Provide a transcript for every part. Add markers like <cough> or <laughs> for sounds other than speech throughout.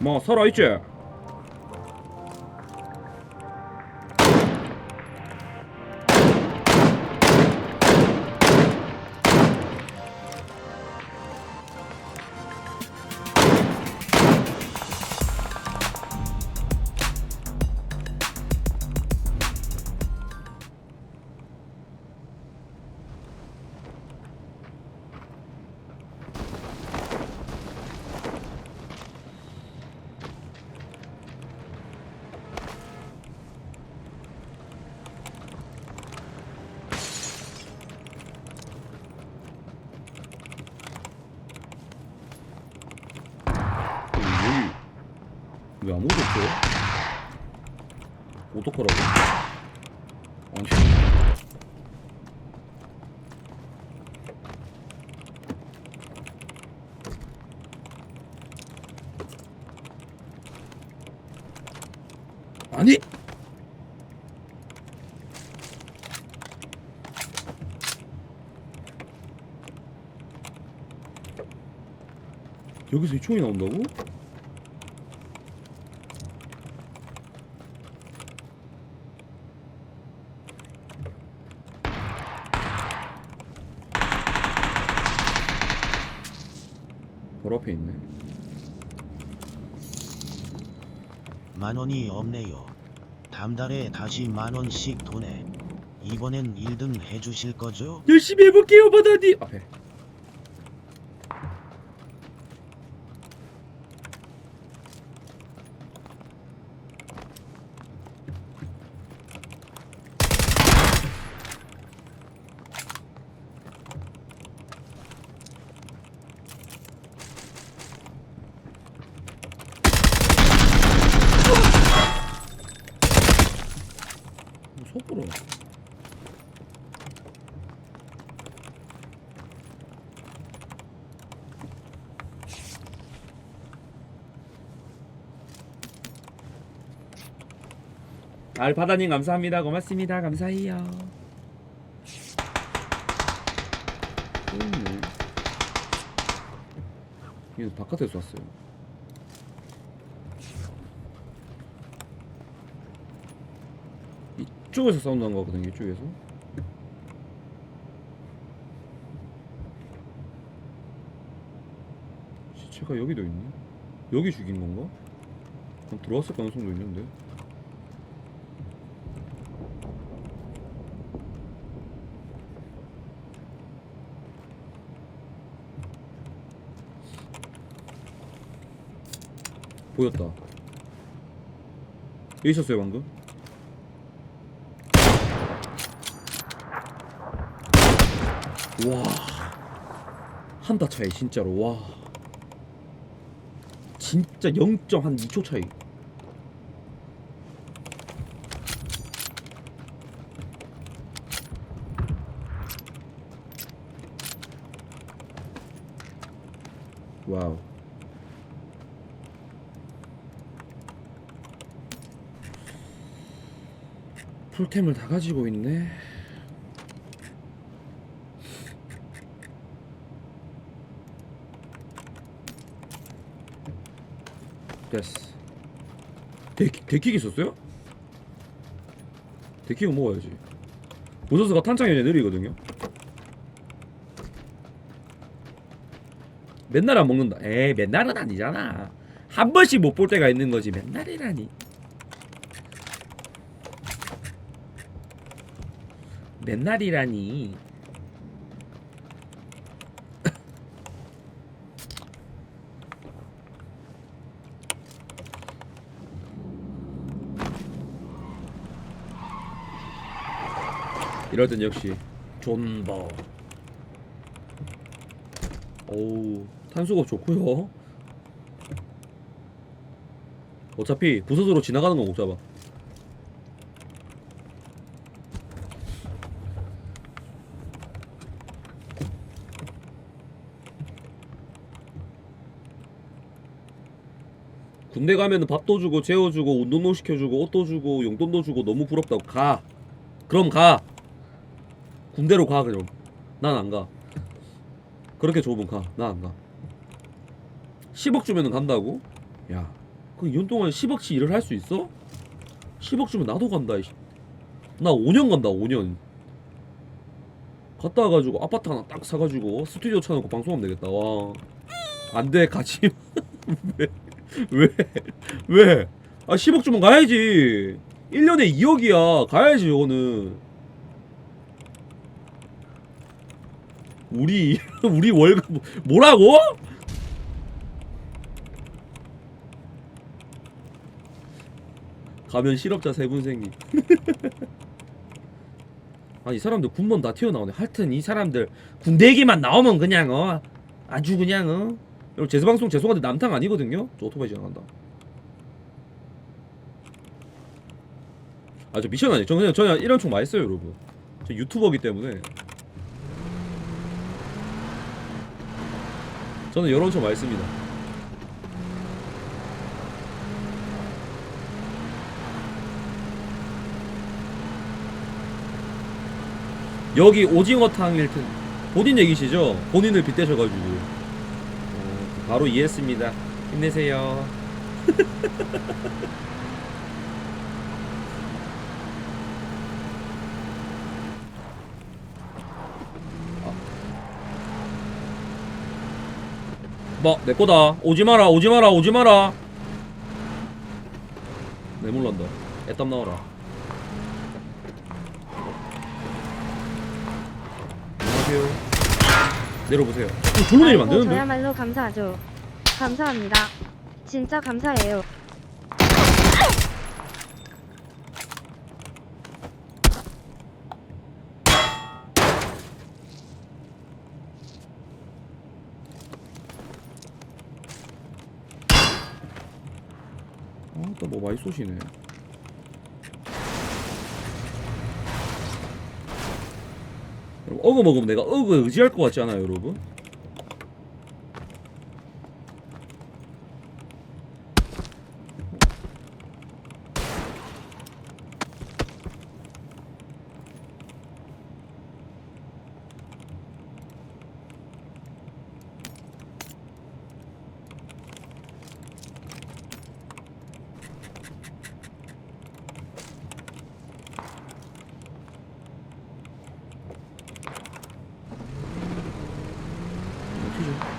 뭐 살아있지? 왜 아무도 없어요? 어떡하라고? 왕신 아니! 여기서 이 총이 나온다고? 바로 앞에 있네. 만 원이 없네요. 담달에 다시 만 원씩 도내. 이번엔 1등 해주실 거죠? 열심히 해볼게요, 바다니. 앞에. 속보로. 알바다님 감사합니다. 고맙습니다. 감사해요. 또 있네. 이거 바깥에서 왔어요. 이쪽에서 사운드 난 거거든요. 이쪽에서. 시체가 여기도 있네. 여기 죽인 건가? 그럼 들어왔을 가능성도 있는데. 보였다. 여기 있었어요 방금. 와 한타 차이 진짜로 와 진짜 0.한 2초 차이. 와우. 풀템을 다 가지고 있네. 됐어. 데킥 있었어요? 데킥은 먹어야지. 보소스가 탄창이 느리거든요. 맨날 안 먹는다. 에이, 맨날은 아니잖아. 한 번씩 못 볼 때가 있는 거지. 맨날이라니. 맨날이라니. 이럴 땐 역시 존버. 오우 탄수가 좋고요. 어차피 부서으로 지나가는 거못 잡아. 군대 가면은 밥도 주고 재워주고 운동도 시켜주고 옷도 주고 용돈도 주고 너무 부럽다고 가. 그럼 가. 군대로 가 그럼. 난 안 가. 그렇게 좋으면 가. 나안 가. 10억 주면은 간다고? 야. 그 2년 동안 10억치 일을 할 수 있어? 10억 주면 나도 간다. 나 5년 간다 5년 갔다 와가지고 아파트 하나 딱 사가지고 스튜디오 쳐놓고 방송하면 되겠다 와 안돼 가지 왜? <laughs> <laughs> 왜? 왜? 아 10억 주면 가야지 1년에 2억이야 가야지 이거는 우리 <laughs> 우리 월급 뭐라고? 가면 실업자 세 분 생기. <laughs> 아이 사람들 군번 다 튀어나오네. 하여튼 이 사람들 군대 얘기만 나오면 그냥 어 아주 그냥 어. 여러분 제 방송 죄송한데 남탕 아니거든요. 저 오토바이 지나간다. 아 저 미션 아니에요. 저 그냥 저는 이런 총 많이 써요, 여러분. 저 유튜버기 때문에. 저는 이런 총 많이 씁니다. 여기 오징어탕일 텐 본인 얘기시죠? 본인을 빗대셔가지고 어, 바로 이해했습니다. 힘내세요. <laughs> 뭐, 내 거다. 오지 마라, 오지 마라, 오지 마라. 내 몰란다. 애땀 나와라. 안녕하세요. 내려보세요. 어, 졸로 내리면 안 아이고, 되는데? 저야말로 감사하죠. 감사합니다. 진짜 감사해요. 아, 또 뭐 많이 쏘시네. 여러분, 어그 먹으면 내가 어그 의지할 것 같지 않아요, 여러분? 어떻게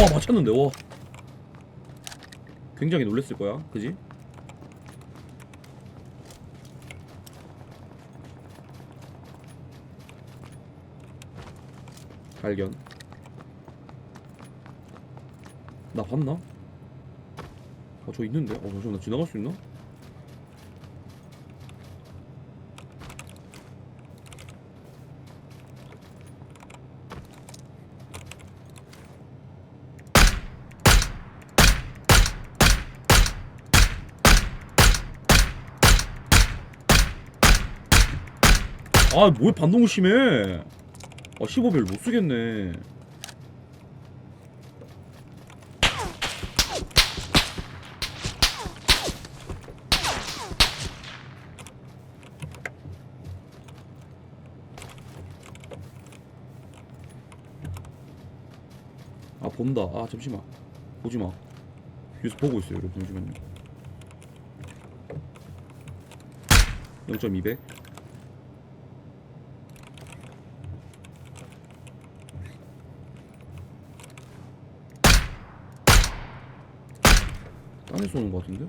와 맞췄는데 와 굉장히 놀랬을 거야 그지? 발견 나 봤나? 아저 있는데? 어 잠시만 나 지나갈 수 있나? 아 뭐야 반동을 심해. 아 15별 못 쓰겠네. 아 본다. 아 잠시만. 보지 마. 여기서 보고 있어요 여러분. 잠시만요. 0.200 딴에 쏘는 거 같은데?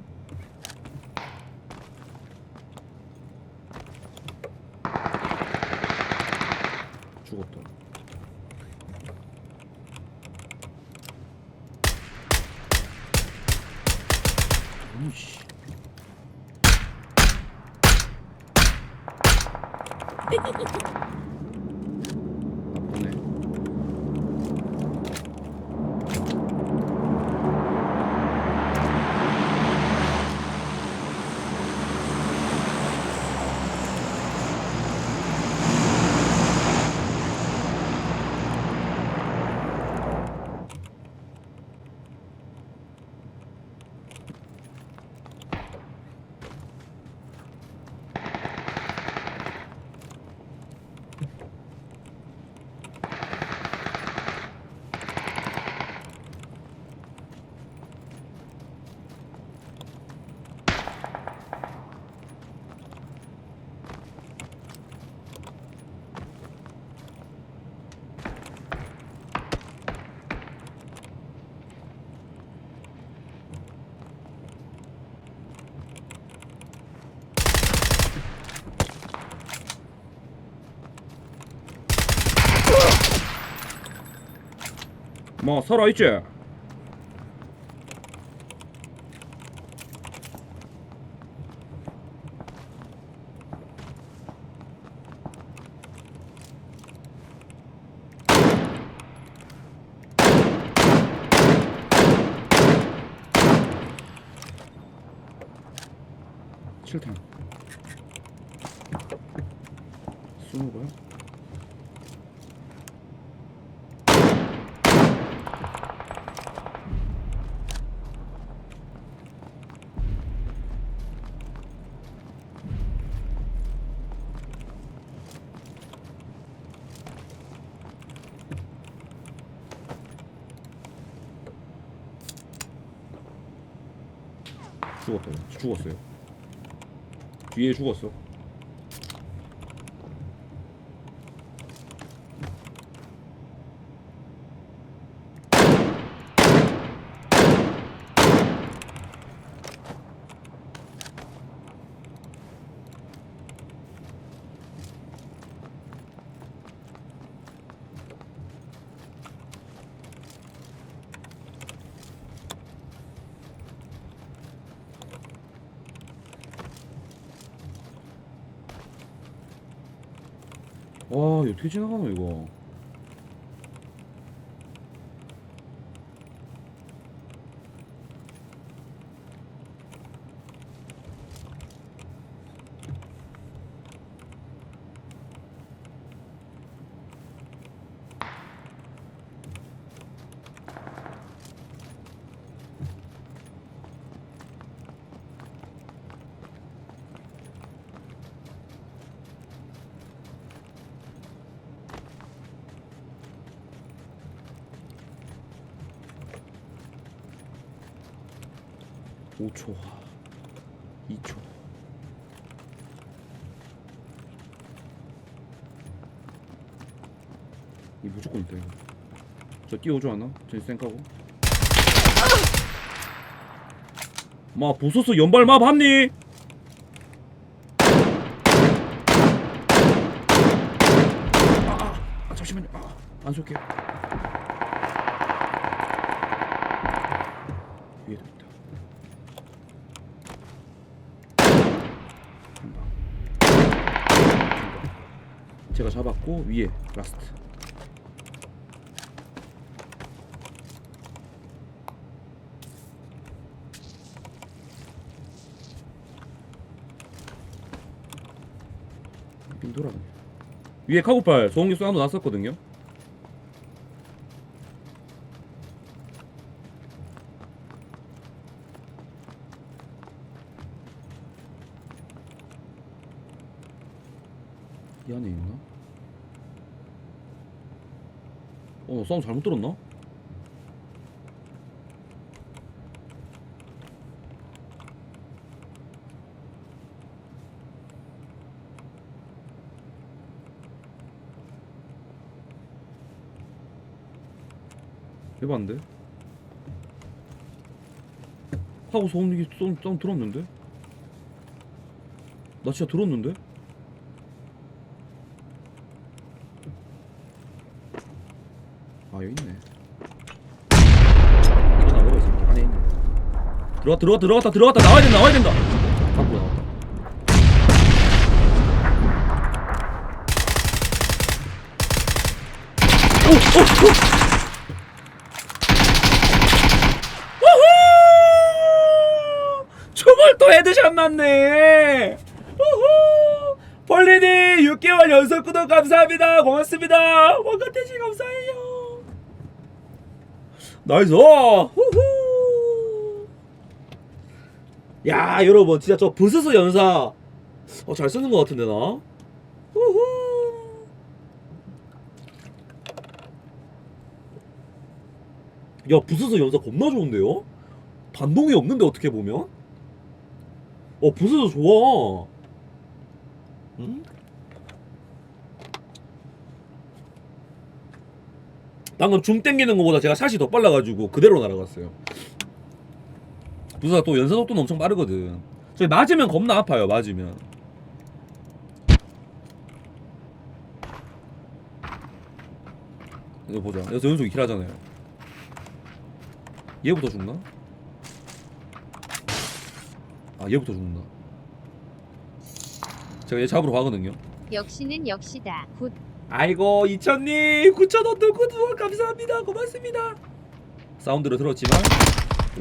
죽었다. 아이씨. 나쁘네. 뭐 살아있지? 칠탄 스무 거야? 죽었다 죽었어요. 뒤에 죽었어 와 이거 어떻게 지나가노 이거 오초. 2초. 이 무조건 있다 이거. 저 뛰어오지 않아? 저 쌩까고. 마 보소서 연발 마 봤니? 아, 아, 아 잠시만요. 아, 안 쏠게요 위에도 있다 한 방. 잡았고 위에 라스트. 빈 돌아가네. 위에 카고팔 소음기 쏘나도 났었거든요 이 안에 있나? 어, 사운드 잘못 들었나? 해봤는데? 하고 소음기 사운드, 사운드 들었는데? 나 진짜 들었는데? 여기 있네. 일어나 먹어 이 새끼 안에 있네. 들어가 들어가 들어갔다 들어갔다. 나와야 된다 나와야 된다. 밖으로 나왔다 오! 오! 오! 저걸 또 헤드샷 났네. 우후! 폴리님 6개월 연속 구독 감사합니다. 고맙습니다. 원가태지 감사해요 나이스. 후후. 야 여러분 진짜 저 부스스 연사. 어, 잘 쓰는 것 같은데 나? 후후. 야 부스스 연사 겁나 좋은데요? 반동이 없는데 어떻게 보면? 어 부스스 좋아. 응? 방금 줌 땡기는 것보다 제가 샷이 더 빨라가지고 그대로 날아갔어요. 부사가 또 연사 속도는 엄청 빠르거든. 저기 맞으면 겁나 아파요. 맞으면. 이거 보자. 여기서 연속이 킬하잖아요. 얘부터 죽나? 아 얘부터 죽는다 제가 얘 잡으러 가거든요 역시는 역시다. 굿. 아이고 이천님 9천원 들고 두원 감사합니다. 고맙습니다. 사운드를 들었지만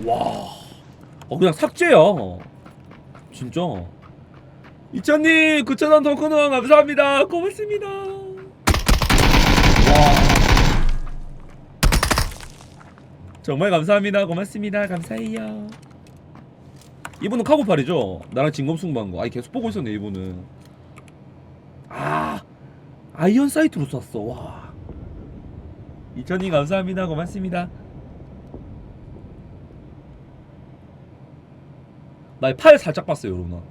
와. 어, 그냥 삭제야 진짜. 이천님 9천원 덩크는 감사합니다. 고맙습니다. 와. 정말 감사합니다. 고맙습니다. 감사해요. 이분은 카고팔이죠? 나랑 진검승부한 아이 계속 보고 있었네 이분은. 아 아이언 사이트로 쐈어. 와. 이천님 감사합니다. 고맙습니다. 나팔 살짝 봤어요 여러분.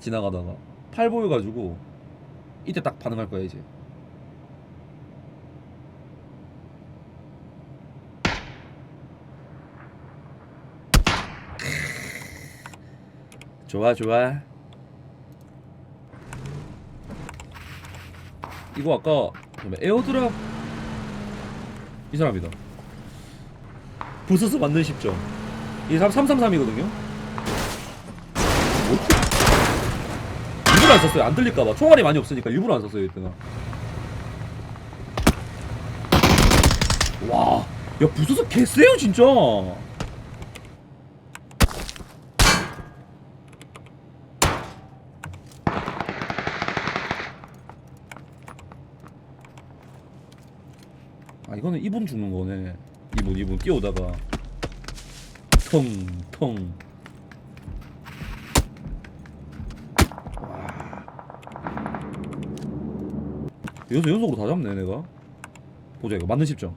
지나가다가. 팔 보여가지고 이때 딱 반응할 거야 이제. 좋아 좋아 이거 아까 에어드랍? 이 사람이다. 부스스 만든 10점. 이 사람 333이거든요. 일부러 안 썼어요. 안 들릴까봐. 총알이 많이 없으니까 일부러 안 썼어요 이때가. 와야 부스스 개쎄요 진짜 이거는 이분 죽는 거네. 이분 이분 끼우다가. 통통 여기서 연속으로 다 잡네 내가. 보자 이거. 맞는 10점.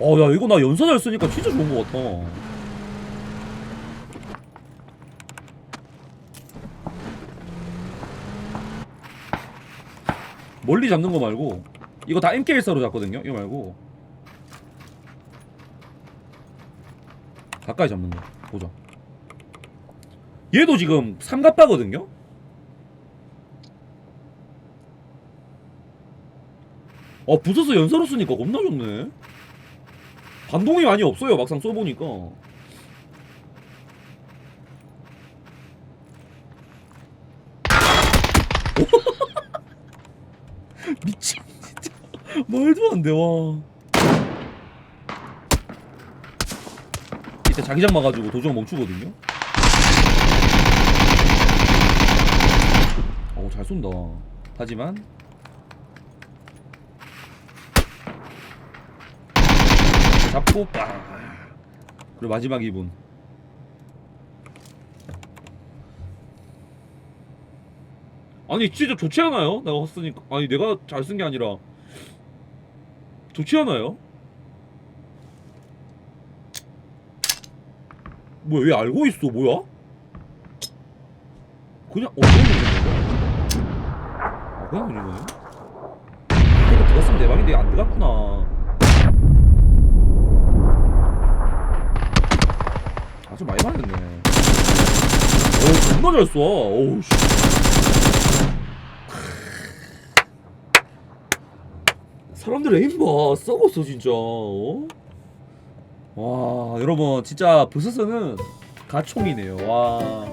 어야 이거 나 연사 잘 쓰니까 진짜 좋은 거 같아 멀리 잡는 거 말고 이거 다 MK14로 잡거든요 이거 말고. 가까이 잡는 거 보자. 얘도 지금 삼갑바거든요? 어 부서서 연사로 쓰니까 겁나 좋네. 반동이 많이 없어요 막상 써보니까 미친 진짜 말도 안 돼 와. 이때 자기장 막아주고 도저히 멈추거든요. 어잘 쏜다. 하지만 잡고 빠. 그리고 마지막 2분. 아니 진짜 좋지 않아요? 내가 헛쓰니까 아니 내가 잘 쓴 게 아니라 좋지 않아요? 뭐야 왜 알고 있어 뭐야? 그냥 어 그냥 누른 거야? 아 그냥 누른 거네? 이거 들어갔으면 대박인데 안 들어갔구나 아주 많이 맞았네 오 존나 잘 쏴. 오우 씨 사람들 에임 봐 썩었어 진짜. 어? 와 여러분 진짜 부스스는 가총이네요. 와